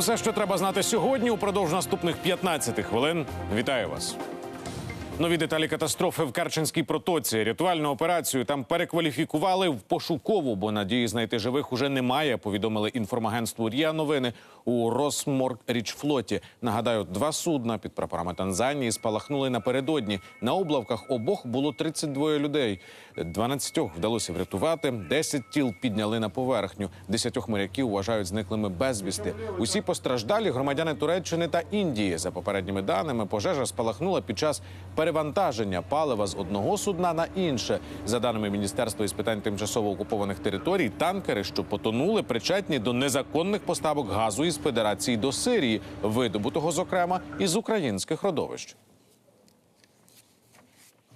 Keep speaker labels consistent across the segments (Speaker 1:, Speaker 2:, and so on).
Speaker 1: Усе, що треба знати сьогодні, упродовж наступних 15 хвилин. Вітаю вас. Нові деталі катастрофи в Карченській протоці. Рятувальну операцію там перекваліфікували в пошукову, бо надії знайти живих уже немає. Повідомили інформагентству РІА Новини у Росморрічфлоті. Нагадаю, два судна під прапорами Танзанії спалахнули напередодні. На облавках обох було 32 людей. 12 вдалося врятувати. 10 тіл підняли на поверхню. 10 моряків вважають зниклими безвісти. Усі постраждалі громадяни Туреччини та Індії. За попередніми даними, пожежа спалахнула під час перевантаження палива з одного судна на інше. За даними Міністерства із питань тимчасово окупованих територій, танкери, що потонули, причетні до незаконних поставок газу із Федерації до Сирії, видобутого зокрема із українських родовищ.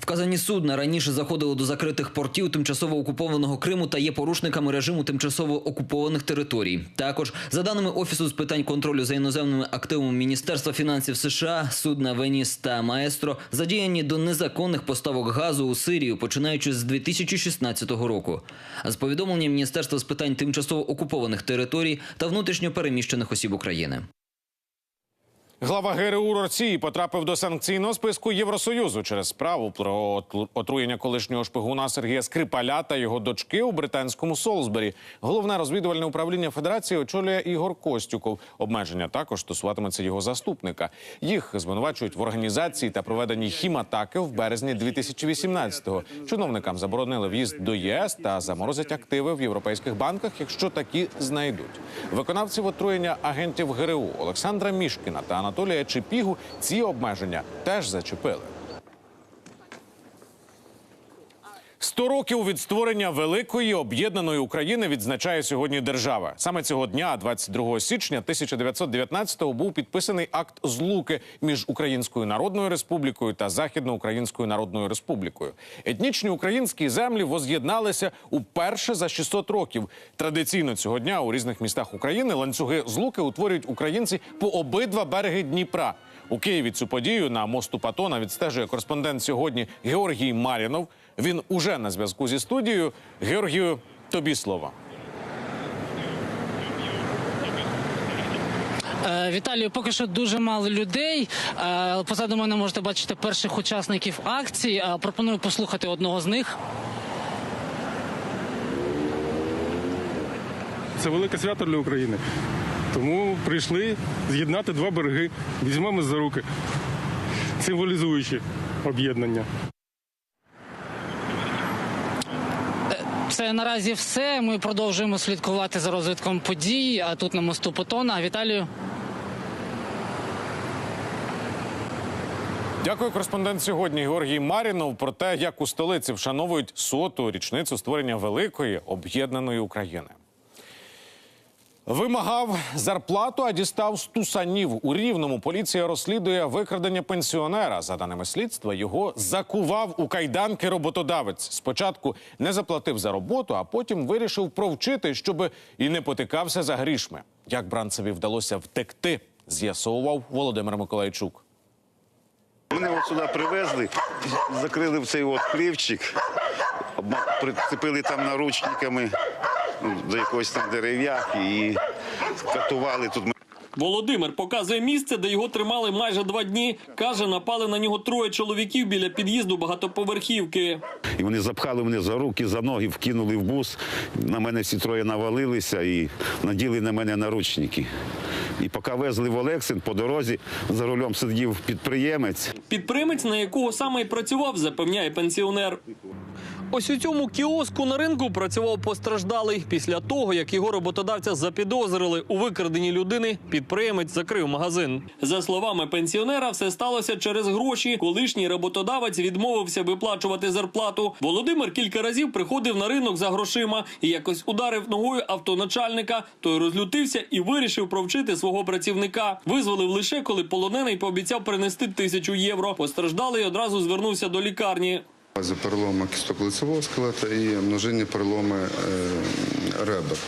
Speaker 2: Вказані судна раніше заходили до закритих портів тимчасово окупованого Криму та є порушниками режиму тимчасово окупованих територій. Також за даними офісу з питань контролю за іноземними активами Міністерства фінансів США, судна Веніс та Маестро задіяні до незаконних поставок газу у Сирію, починаючи з 2016 року. А з повідомлення Міністерства з питань тимчасово окупованих територій та внутрішньо переміщених осіб України.
Speaker 1: Глава ГРУ Росії потрапив до санкційного списку Євросоюзу через справу про отруєння колишнього шпигуна Сергія Скрипаля та його дочки у британському Солсбері. Головне розвідувальне управління Федерації очолює Ігор Костюков. Обмеження також стосуватиметься його заступника. Їх звинувачують в організації та проведенні хіматаки в березні 2018-го. Чиновникам заборонили в'їзд до ЄС та заморозять активи в європейських банках, якщо такі знайдуть. Виконавців отруєння агентів ГРУ Олександра Мішкіна та Анатолія Чепігу ці обмеження теж зачепили. Сто років від створення великої об'єднаної України відзначає сьогодні держава. Саме цього дня, 22 січня 1919-го, був підписаний акт злуки між Українською Народною Республікою та Західноукраїнською Народною Республікою. Етнічні українські землі воз'єдналися уперше за 600 років. Традиційно цього дня у різних містах України ланцюги злуки утворюють українці по обидва береги Дніпра. У Києві цю подію на мосту Патона відстежує кореспондент сьогодні Георгій Марінов. Він уже на зв'язку зі студією. Георгію, тобі слово.
Speaker 3: Е, Віталію, поки що дуже мало людей. Е, Позаду мене можете бачити перших учасників акції. Е, Пропоную послухати одного з них.
Speaker 4: Це велике свято для України. Тому прийшли з'єднати два береги. Візьмемо за руки, символізуючи об'єднання.
Speaker 3: Це наразі все. Ми продовжуємо слідкувати за розвитком подій. А тут на мосту Потона. Віталію.
Speaker 1: Дякую, кореспондент сьогодні Георгій Марінов про те, як у столиці вшановують соту річницю створення великої об'єднаної України. Вимагав зарплату, а дістав з тусанів. У рівному поліція розслідує викрадення пенсіонера. За даними слідства, його закував у кайданки роботодавець. Спочатку не заплатив за роботу, а потім вирішив провчити, щоб і не потикався за грішми. Як бранцеві вдалося втекти, з'ясовував Володимир Миколайчук.
Speaker 5: Мене от сюди привезли, закрили в цей от клівчик, обма- прицепили там наручниками до якогось там дерев'яхи і катували тут.
Speaker 6: Володимир показує місце, де його тримали майже два дні. Каже, напали на нього троє чоловіків біля під'їзду багатоповерхівки.
Speaker 5: І вони запхали мене за руки, за ноги, вкинули в бус. На мене всі троє навалилися і наділи на мене наручники. І поки везли в Олексин по дорозі, за рулем сидів підприємець.
Speaker 6: Підприємець, на якого саме й працював, запевняє пенсіонер. Ось у цьому кіоску на ринку працював постраждалий. Після того, як його роботодавця запідозрили у викраденні людини, підприємець закрив магазин. За словами пенсіонера, все сталося через гроші. Колишній роботодавець відмовився виплачувати зарплату. Володимир кілька разів приходив на ринок за грошима і якось ударив ногою автоначальника. Той розлютився і вирішив провчити свого працівника. Визволив лише коли полонений пообіцяв принести тисячу євро. Постраждалий одразу звернувся до лікарні.
Speaker 7: За перелома кісток лицевого скелета і множинні переломи е, ребер.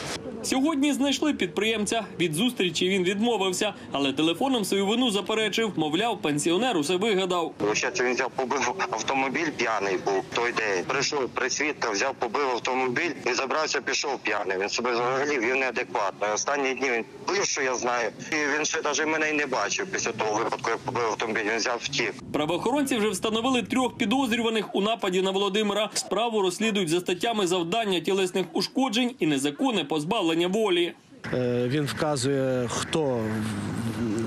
Speaker 6: Сьогодні знайшли підприємця. Від зустрічі він відмовився, але телефоном свою вину заперечив. Мовляв, пенсіонер усе вигадав.
Speaker 7: Виходить, він взяв побив автомобіль, п'яний був той день. Прийшов присвідка, взяв, побив автомобіль і забрався, пішов п'яний. Він себе взагалі вів неадекватно. Останні дні він пив, що я знаю. І він ще навіть мене й не бачив після того випадку, як побив автомобіль. Він взяв втік.
Speaker 6: Правоохоронці вже встановили трьох підозрюваних у нападі на Володимира. Справу розслідують за статтями завдання тілесних ушкоджень і незаконне позбавлення волі.
Speaker 8: Е, Він вказує, хто,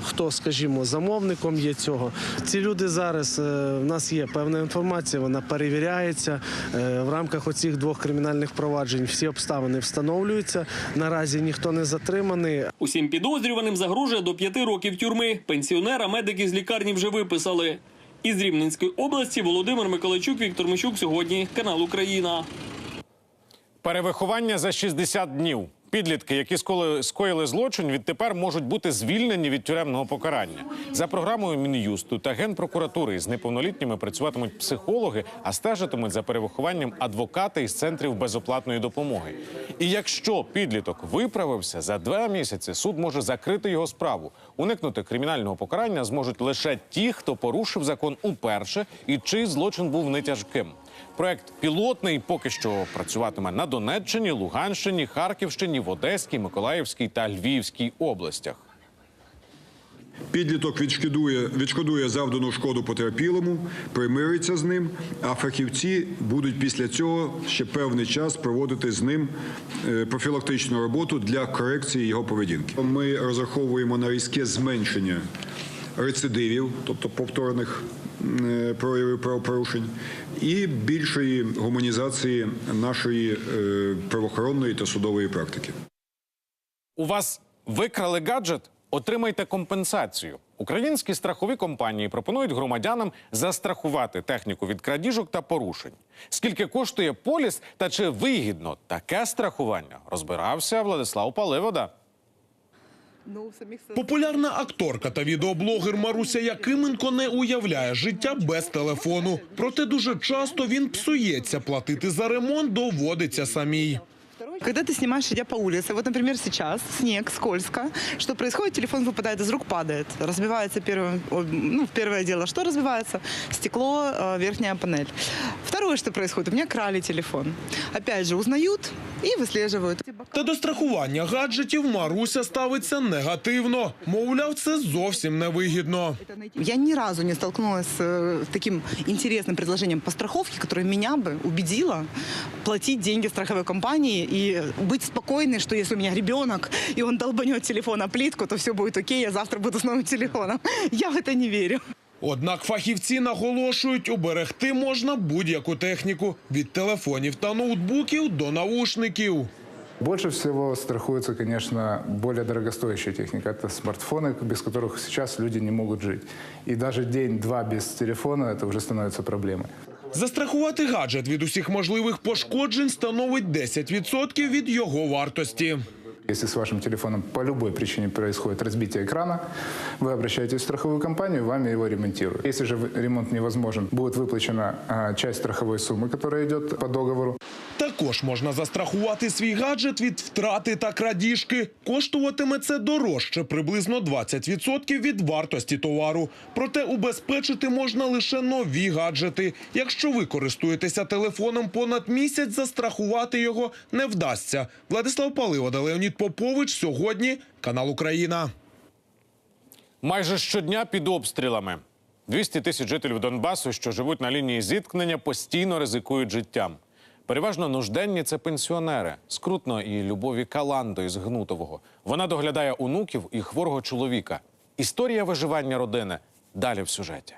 Speaker 8: хто, скажімо, замовником є цього. Ці люди зараз е, в нас є певна інформація, вона перевіряється. Е, В рамках оцих двох кримінальних проваджень всі обставини встановлюються. Наразі ніхто не затриманий.
Speaker 6: Усім підозрюваним загрожує до п'яти років тюрми. Пенсіонера медики з лікарні вже виписали. Із Рівненської області Володимир Миколайчук, Віктор Мищук. Сьогодні канал Україна.
Speaker 1: Перевиховання за 60 днів. Підлітки, які скоїли злочин, відтепер можуть бути звільнені від тюремного покарання. За програмою Мін'юсту та Генпрокуратури з неповнолітніми працюватимуть психологи, а стежитимуть за перевихованням адвокати із центрів безоплатної допомоги. І якщо підліток виправився за два місяці, суд може закрити його справу. Уникнути кримінального покарання зможуть лише ті, хто порушив закон уперше і чий злочин був не тяжким. Проект пілотний поки що працюватиме на Донеччині, Луганщині, Харківщині, в Одеській, Миколаївській та Львівській областях.
Speaker 9: Підліток відшкодує, відшкодує завдану шкоду потерпілому, примириться з ним, а фахівці будуть після цього ще певний час проводити з ним е, профілактичну роботу для корекції його поведінки. Ми розраховуємо на різке зменшення рецидивів, тобто повторних проявів правопорушень, і більшої гуманізації нашої е, правоохоронної та судової практики.
Speaker 1: У вас викрали гаджет? Отримайте компенсацію. Українські страхові компанії пропонують громадянам застрахувати техніку від крадіжок та порушень. Скільки коштує поліс та чи вигідно таке страхування? Розбирався Владислав Паливода.
Speaker 10: Популярна акторка та відеоблогер Маруся Якименко не уявляє життя без телефону. Проте дуже часто він псується. Платити за ремонт доводиться самій.
Speaker 11: Когда ты снимаешь, идя по улице, вот, например, сейчас снег, скользко, что происходит? Телефон выпадает из рук, падает. Разбивается первое, о, ну, первое дело, что разбивается? Стекло, э, верхняя панель. Второе, что происходит, у меня крали телефон. Опять же, узнают и выслеживают.
Speaker 10: Та до страхування гаджетів Маруся ставиться негативно. Мовляв, це зовсім невигідно.
Speaker 11: Я ни разу не столкнулась с э, таким интересным предложением по страховке, которое меня бы убедило платить деньги страховой компании и быть спокойной, что если у меня ребенок, и он долбанет телефон о плитку, то все будет окей, я завтра буду с новым телефоном. Я в это не верю.
Speaker 10: Однак фахівці наголошують, уберегти можна будь-яку техніку від телефонів та ноутбуків до наушників.
Speaker 12: Больше всего страхуется, конечно, более дорогостоящая техника. Это смартфоны, без которых сейчас люди не могут жить. И даже день-два без телефона это уже становится проблемой.
Speaker 10: Застрахувати гаджет від усіх можливих пошкоджень становить 10% від його вартості.
Speaker 12: Если с вашим телефоном по любой причине происходит разбитие экрана, вы обращаетесь в страховую компанию, вами его ремонтируют. Если же вы- ремонт невозможен, будет выплачена а, часть страховой суммы, которая идет по договору.
Speaker 10: Також можна застрахувати свій гаджет від втрати та крадіжки. Коштуватиме це дорожче, приблизно 20% від вартості товару. Проте убезпечити можна лише нові гаджети. Якщо ви користуєтеся телефоном понад місяць, застрахувати його не вдасться. Владислав Паливода, Леонід Попович. Сьогодні канал Україна.
Speaker 1: Майже щодня під обстрілами. 200 тисяч жителів Донбасу, що живуть на лінії зіткнення, постійно ризикують життям. Переважно нужденні це пенсіонери. Скрутно і Любові Каландо із Гнутового. Вона доглядає онуків і хворого чоловіка. Історія виживання родини далі в сюжеті.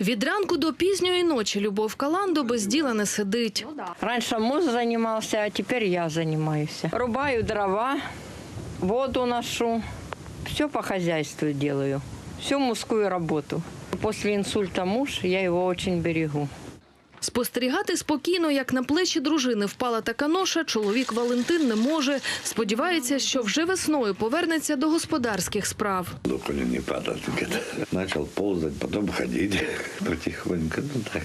Speaker 13: Від ранку до пізньої ночі Любов Каландо без діла не сидить.
Speaker 14: Раніше муж займався, а тепер я займаюся. Рубаю дрова, воду ношу, все по хозяйству делаю, всю мужскую работу. После инсульта муж, я его очень берегу.
Speaker 13: Спостерігати спокійно, як на плечі дружини впала така ноша, чоловік Валентин не може. Сподівається, що вже весною повернеться до господарських справ.
Speaker 15: До колени падать где-то. Начал ползать, потом ходить потихоньку. Ну, так.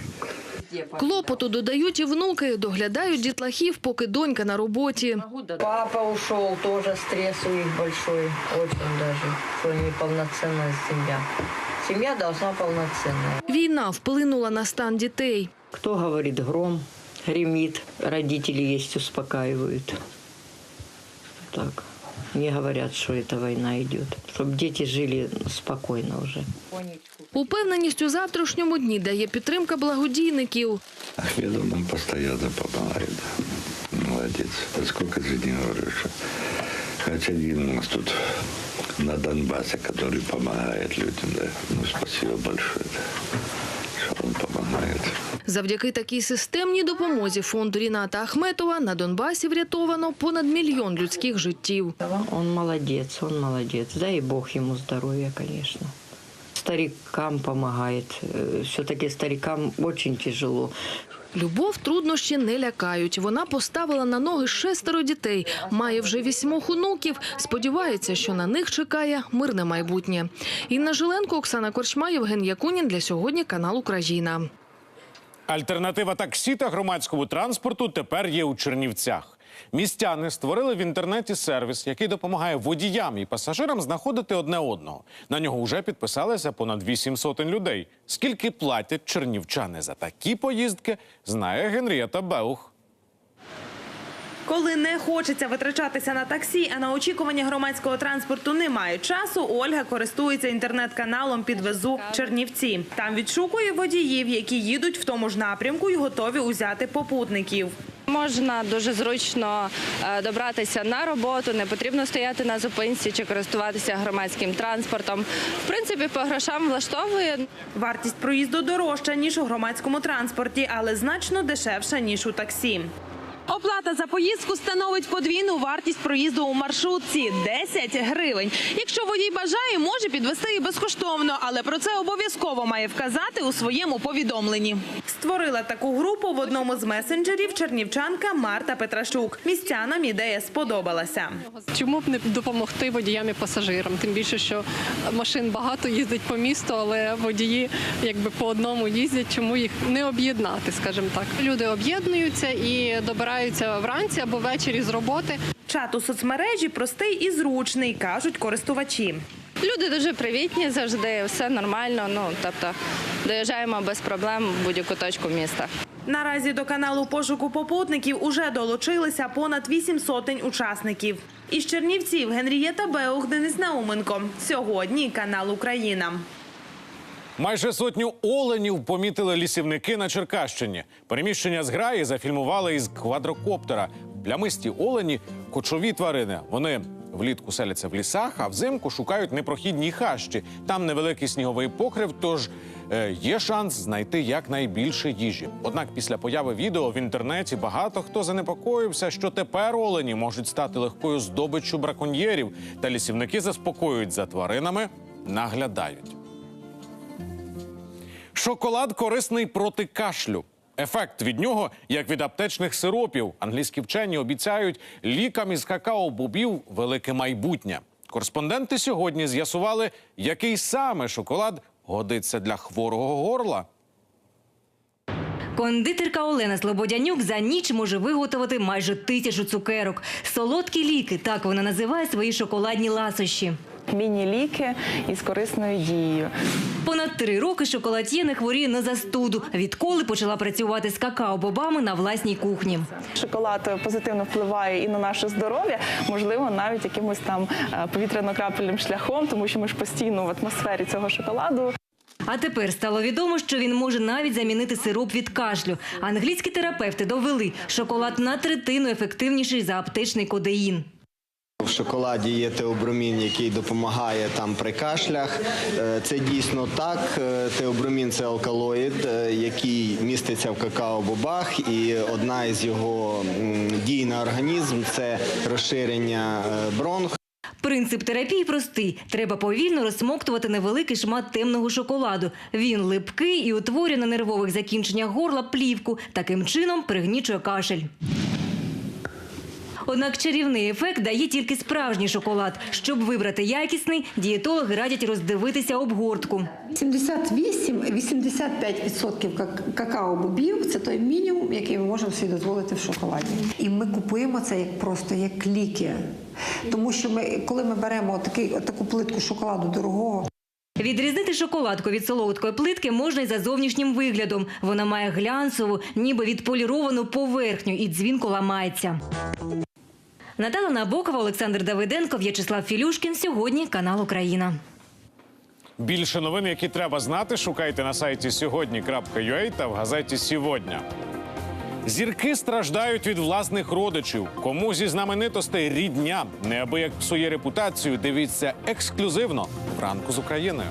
Speaker 13: Клопоту додають і внуки, доглядають дітлахів, поки донька на роботі.
Speaker 14: Папа ушел, тоже стресс у них большой, очень даже, что неполноценная семья. Семья должна полноценная.
Speaker 13: Війна вплинула на стан дітей.
Speaker 14: Кто говорит гром, гремит, родители есть успокаивают. Так, не говорят, что эта война идет. Чтобы дети жили спокойно уже.
Speaker 13: Упевненість у завтрашньому дні дає підтримка благодійників.
Speaker 15: Ахмедов нам постоянно помогает. Молодец. А сколько же не говорю, что хоть один у нас тут на Донбассе, который помогает людям, да. Ну, спасибо большое, да, что он помогает.
Speaker 13: Завдяки такій системній допомозі фонду Ріната Ахметова на Донбасі врятовано понад мільйон людських життів.
Speaker 14: Он молодец, он молодец. Дай Бог ему здоровья, конечно. Старикам помогает. Все-таки старикам очень тяжело.
Speaker 13: Любов труднощі не лякають. Вона поставила на ноги шестеро дітей, має вже вісьмох онуків. Сподівається, що на них чекає мирне майбутнє. Інна Жиленко, Оксана Корчма, Євген Якунін. Для сьогодні канал Україна.
Speaker 1: Альтернатива таксі та громадському транспорту тепер є у Чернівцях. Містяни створили в інтернеті сервіс, який допомагає водіям і пасажирам знаходити одне одного. На нього вже підписалися понад 8 сотень людей. Скільки платять чернівчани за такі поїздки, знає Генрієта Беух.
Speaker 16: Коли не хочеться витрачатися на таксі, а на очікування громадського транспорту немає часу, Ольга користується інтернет-каналом «Підвезу Чернівці». Там відшукує водіїв, які їдуть в тому ж напрямку і готові узяти попутників.
Speaker 17: Можна дуже зручно е, добратися на роботу, не потрібно стояти на зупинці чи користуватися громадським транспортом. В принципі, по грошам влаштовує.
Speaker 16: Вартість проїзду дорожча, ніж у громадському транспорті, але значно дешевша, ніж у таксі. Оплата за поїздку становить подвійну вартість проїзду у маршрутці – 10 гривень. Якщо водій бажає, може підвести і безкоштовно, але про це обов'язково має вказати у своєму повідомленні. Створила таку групу в одному з месенджерів чернівчанка Марта Петрашук. Містянам ідея сподобалася.
Speaker 18: Чому б не допомогти водіям і пасажирам? Тим більше, що машин багато їздить по місту, але водії якби по одному їздять. Чому їх не об'єднати? скажімо так, люди об'єднуються і добираються вранці або ввечері з роботи.
Speaker 16: Чат у соцмережі простий і зручний, кажуть користувачі.
Speaker 17: Люди дуже привітні, завжди все нормально. Ну тобто доїжджаємо без проблем в будь-яку точку міста.
Speaker 16: Наразі до каналу пошуку попутників уже долучилися понад вісім сотень учасників. Із Чернівців Генрієта Беух, Денис Науменко. Сьогодні канал Україна.
Speaker 1: Майже сотню оленів помітили лісівники на Черкащині. Переміщення зграї зафільмували із квадрокоптера. Плямисті олені кочові тварини. Вони влітку селяться в лісах, а взимку шукають непрохідні хащі. Там невеликий сніговий покрив, тож е, є шанс знайти якнайбільше їжі. Однак після появи відео в інтернеті багато хто занепокоївся, що тепер олені можуть стати легкою здобиччю браконьєрів. Та лісівники заспокоюють за тваринами, наглядають. Шоколад корисний проти кашлю. Ефект від нього, як від аптечних сиропів. Англійські вчені обіцяють лікам із какао-бобів велике майбутнє. Кореспонденти сьогодні з'ясували, який саме шоколад годиться для хворого горла.
Speaker 19: Кондитерка Олена Слободянюк за ніч може виготовити майже тисячу цукерок. Солодкі ліки так вона називає свої шоколадні ласощі.
Speaker 20: Міні-ліки із корисною дією.
Speaker 19: Понад три роки шоколад'є не хворіє на застуду. Відколи почала працювати з какао-бобами на власній кухні.
Speaker 20: Шоколад позитивно впливає і на наше здоров'я, можливо, навіть якимось там е, повітряно-крапельним шляхом, тому що ми ж постійно в атмосфері цього шоколаду.
Speaker 19: А тепер стало відомо, що він може навіть замінити сироп від кашлю. Англійські терапевти довели, шоколад на третину ефективніший за аптечний кодеїн.
Speaker 21: В шоколаді є теобромін, який допомагає там при кашлях. Е, Це дійсно так. Е, Теобромін це алкалоїд, е, який міститься в какао-бобах, і одна із його дій на організм це розширення бронх.
Speaker 19: Принцип терапії простий. Треба повільно розсмоктувати невеликий шмат темного шоколаду. Він липкий і утворює на нервових закінченнях горла плівку. Таким чином пригнічує кашель. Однак чарівний ефект дає тільки справжній шоколад. Щоб вибрати якісний, дієтологи радять роздивитися обгортку.
Speaker 22: 78-85% как- какао-бобів – це той мінімум, який ми можемо собі дозволити в шоколаді. І ми купуємо це як просто як ліки. Тому що ми, коли ми беремо такий, таку плитку шоколаду дорогого,
Speaker 19: Відрізнити шоколадку від солодкої плитки можна й за зовнішнім виглядом. Вона має глянцеву, ніби відполіровану поверхню і дзвінко ламається. Наталя Набокова, Олександр Давиденко, В'ячеслав Філюшкін. Сьогодні канал Україна.
Speaker 1: Більше новин, які треба знати, шукайте на сайті сьогодні.ua та в газеті «Сьогодні». Зірки страждають від власних родичів. Кому зі знаменитостей рідня неабияк псує репутацію. Дивіться ексклюзивно вранку з Україною.